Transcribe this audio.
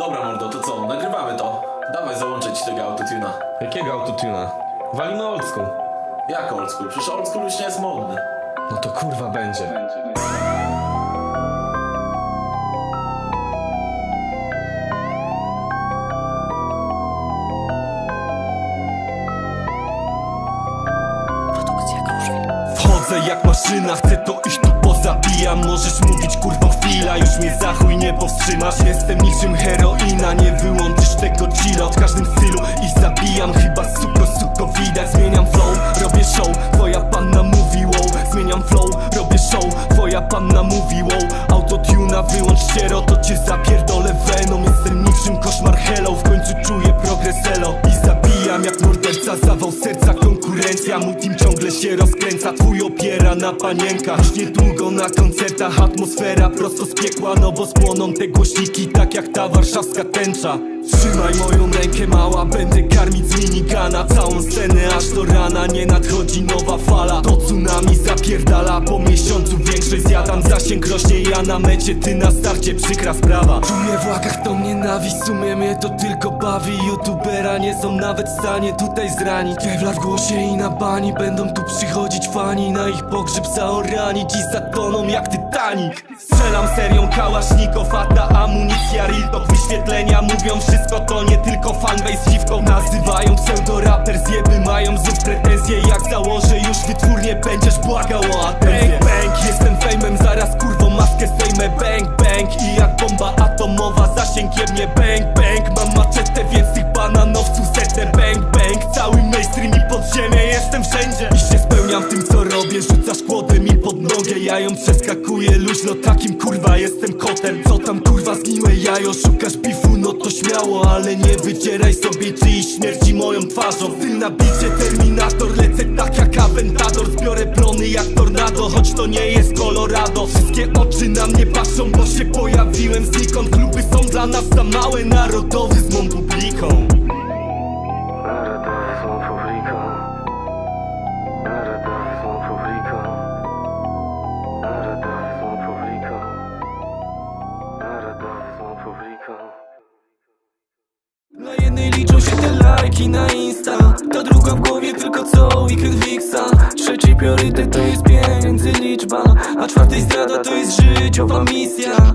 Dobra mordo, to co? Nagrywamy to. Dawaj załączę ci tego autotuna. Jakiego autotuna? Walimy old school. Jak old school? Przecież old school już nie jest modny. No to kurwa będzie. Wchodzę jak maszyna, chcę to iść tu pozabijam Możesz mówić kurwo chwila, już mnie za chuj nie powstrzymasz. Jestem niczym heroina, nie wyłączysz tego chilla. W każdym stylu i zabijam, chyba suko suko widać. Zmieniam flow, robię show, twoja panna mówi wow. Zmieniam flow, robię show, twoja panna mówi wow. Autotuna wyłącz ściero, to cię zapierdolę venom Jestem niczym koszmar hello, w końcu czuję progres elo. I zabijam jak morderca, zawał serca konkurencja. Mój team się rozkręca, twój opiera na panienkach niedługo na koncertach atmosfera prosto z piekła No bo spłoną te głośniki tak jak ta warszawska tęcza Trzymaj moją rękę mała, będę karmić z minigana. Całą scenę aż do rana, nie nadchodzi nowa fala. To tsunami zapierdala, po miesiącu większość zjadam. Zasięg rośnie, ja na mecie, ty na starcie, przykra sprawa. Czuję w łakach tą nienawiść, w sumie mnie to tylko bawi. Youtubera nie są nawet w stanie tutaj zranić. Kevlar w głosie i na bani, będą tu przychodzić fani. Na ich pogrzeb zaoranić i zatoną jak Titanic. Strzelam serią kałasznikow, a amunicja real talk Wyświetlenia. Mówią wszystko, to nie tylko fanbase dziwką Nazywają pseudo-raper, zjeby mają znów pretensje. Jak założę już wytwórnie, będziesz błagał o atencję Bang bang, jestem fejmem, zaraz kurwą maskę zdejmę. Bang bang i jak bomba atomowa zasięgiem mnie Bang bang, mam maczetę, więc tych Ja ją przeskakuję luźno, takim kurwa jestem kotem. Co tam kurwa zgniłe jajo, szukasz bifu, no to śmiało Ale nie wydzieraj sobie czyjś śmierci moją twarzą. Styl na bicie, terminator, lecę tak jak Aventador. Zbiorę plony jak tornado, choć to nie jest Colorado. Wszystkie oczy na mnie patrzą, bo się pojawiłem znikąd Kluby są dla nas za małe, narodowy Liczą się te lajki na Insta. Ta druga w głowie tylko co weekend fixa Trzeci priorytet to jest pieniędzy liczba. A czwartej zdrada to jest życiowa misja